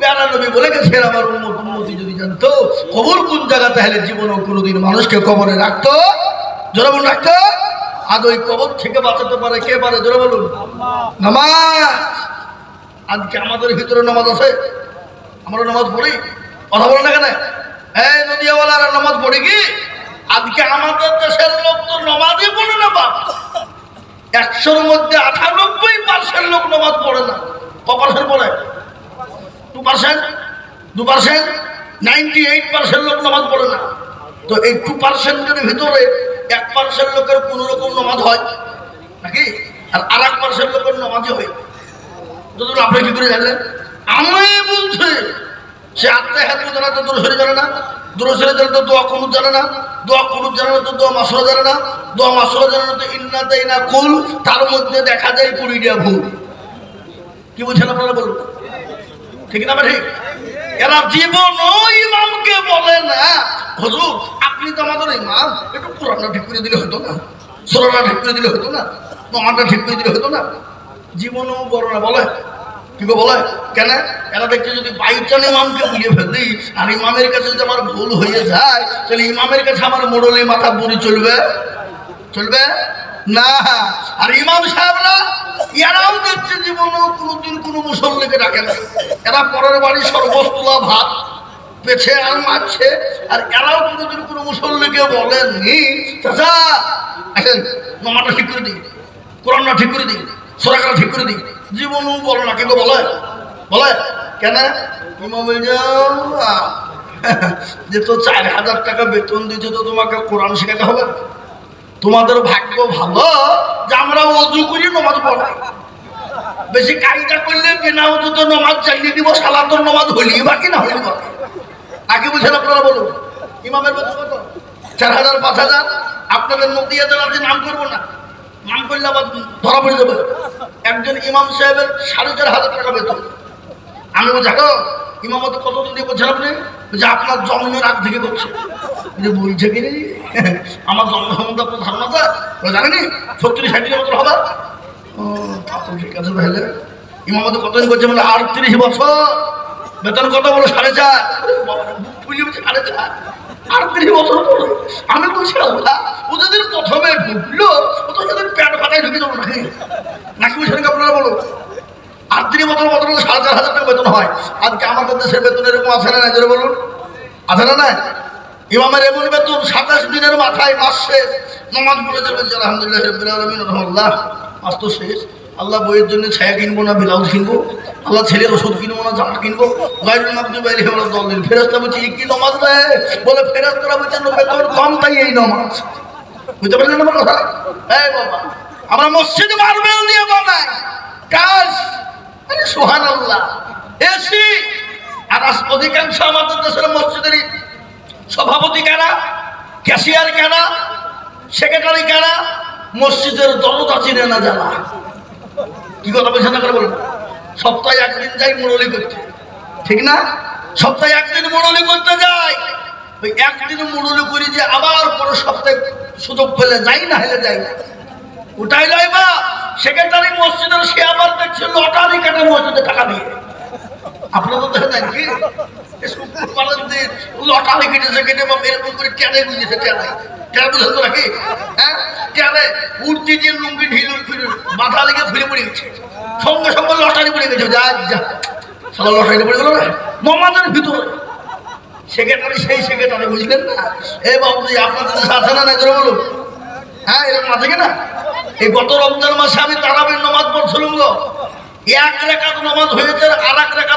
প্যারা বলে আমার যদি জানতো কোন কোনোদিন মানুষকে কবরে জোরে বলুন ওই কবর থেকে পারে কে পারে? জোরে বলুন। আজকে আমাদের ভিতরে নামাজ আছে। আমরা নামাজ পড়ি? কথা বলেন না কেন? এই নদিয়াওয়ালারা, নামাজ পড়ি কি? আজকে আমাদের দেশের লোক তো নামাজই পড়ে না একশোর মধ্যে আটানব্বই পার্সেন্ট লোক নামাজ পড়ে না ক পার্সেন্ট পড়ে টু পার্সেন্ট দু পার্সেন্ট নাইনটি এইট পার্সেন্ট লোক নামাজ পড়ে না। তো এই টু পার্সেন্টের ভিতরে এক পার্সেন্ট লোকের কোনো রকম নামাজ হয় নাকি? আর আর এক পার্সেন্ট লোকের নামাজই হয়। যতক্ষণ আপনি কি করে জানলেন? আমি বলছি, সে আত্মা হাত জানা তো দূরসরে জানে না দূরসরে জানে তো দোয়া কুনুত জানে না, দোয়া কুনুত জানে না, তো দোয়া মাসরা জানে না, দোয়া মাসরা জানে না, তো ইন্না দেয় না কুল, তার মধ্যে দেখা যায় কুড়িটা ভুল। কি বলছেন আপনারা বলুন? ঠিক না ঠিক? এরা জীবন ইমামকে বলে না। হুজুর, আপনি তো আমাদের ইমাম। একটু কোরআনটা ঠিক করে দিলে হতো না। সোরাটা ঠিক করে দিলে হতো না। নমানটা ঠিক করে দিলে হতো না। জীবনও বড় না, বলে। কি বলে? কেন? এরা দেখছে যদি বাইচান ইমামকে বুঝে ফেলি, আর ইমামের কাছে যদি আমার ভুল হয়ে যায়, তাহলে ইমামের কাছে আমার মোড়লে মাথা বুড়ি চলবে? চলবে? না। আর ইমাম সাহেবরা এরাও দেখছে জীবনেও কোনোদিন কোনো মুসল্লিকে ডাকে না। এরা পরের বাড়ি সর্বস্তলা ভাত পেছে আর মারছে, আর এরাও কোনোদিন কোনো মুসল্লিকে বলেননি, চাচা নমাটা ঠিক করে দিই, কোরআনটা ঠিক করে দিই, সোরাকাটা ঠিক করে দিই। জীবনও বলো না কেউ বলে বলে, কেন? যে তো চার হাজার টাকা বেতন দিচ্ছে তো তোমাকে কোরআন শেখাতে হবে? তোমাদের ভাগ্য ভালো যে আমরা অজু করি, নমাজ পড়াই বেশি কাইটা করলে বিনা অজুতে নমাজ চালিয়ে দিব সালাতর নমাজ হইলি বাকি, না বাকি। আগে বুঝেন আপনারা বলুন? ইমামের বেতন কত? চার হাজার, পাঁচ হাজার? আপনাদের নদিয়াদের আজকে নাম করব না। নাম করলে আবার ধরা পড়ে যাবে। একজন ইমাম সাহেবের সাড়ে চার হাজার টাকা বেতন। আমি বলছি ইমামত কতদিন দিয়ে বলছেন আপনি? যে আপনার জন্মের আগ থেকে করছে। বলছে কি? আমার জন্ম সম্বন্ধে আপনার ধারণা ওরা জানেনি? সত্তর ষাটটি বছর হবে। তা তো ঠিক আছে তাহলে। ইমামত কতদিন করছে মানে আটত্রিশ বছর। বেতন কত বলো? সাড়ে চার। সাড়ে চার। আটত্রিশ আমি বলছি ও যদি প্রথমে ঢুকলো, ও তো যদি প্যাট ফাটাই ঢুকে যাব নাকি? নাকি বলছেন কি আপনারা বলো আটত্রিশ বছর বছর সাড়ে চার হাজার টাকা বেতন হয়। আজকে আমাদের দেশের বেতন এরকম আছে না জোরে বলুন। আছে না না ইমামের এমন বেতন, সাতাশ দিনের মাথায় মাস শেষ। নমাজ পড়ে যাবেন যে আলহামদুলিল্লাহ মাস তো শেষ। আল্লাহ বইয়ের জন্য ছায়া কিনবো না ব্লাউজ কিনবো? আল্লাহ ছেলের ওষুধ কিনবো না, জামা কিনবো? গাইডুল মাকদুম বাইরে ফেরস্তা বলছি কি নমাজ দেয় বলে ফেরস্তারা বলছে বেতন কম তাই এই নমাজ। বুঝতে পারলেন আমার কথা? এই বাবা, আমরা মসজিদ মার্বেল দিয়ে বানাই। কাজ সোহান আল্লাহ এসি আর অধিকাংশ আমাদের দেশের মসজিদেরই সভাপতি কারা? ক্যাশিয়ার কারা? সেক্রেটারি কারা? মসজিদের দরজা চিনে না জানা কি কথা বলছেন না যাই মুরলি করতে। ঠিক না? সপ্তাহে একদিন মুরলি করতে যাই। ওই একদিন মুরলি করি যে আবার পরে সপ্তাহে সুযোগ পেলে যাই না হেলে যাই না। ওটাই নয় বা সেক্রেটারি মসজিদের সে আবার দেখছে লটারি কাটে মসজিদে টাকা দিয়ে। বা এরকম করে নাকি? হ্যাঁ? দিয়ে মাথা লেগে ফিরে গেছে। সঙ্গে সঙ্গে লটারি পড়ে গেছে। যা পড়ে নমাজের ভিতরে। সেই বুঝলেন না? এ বাবুজি আপনাদের আছে না না করে হ্যাঁ এরকম এই গত রমজান মাসে আমি তারাবির নমাজ পড়ছিলাম গো। এক রেখাত নমাজ হয়েছে আর এক রেখাত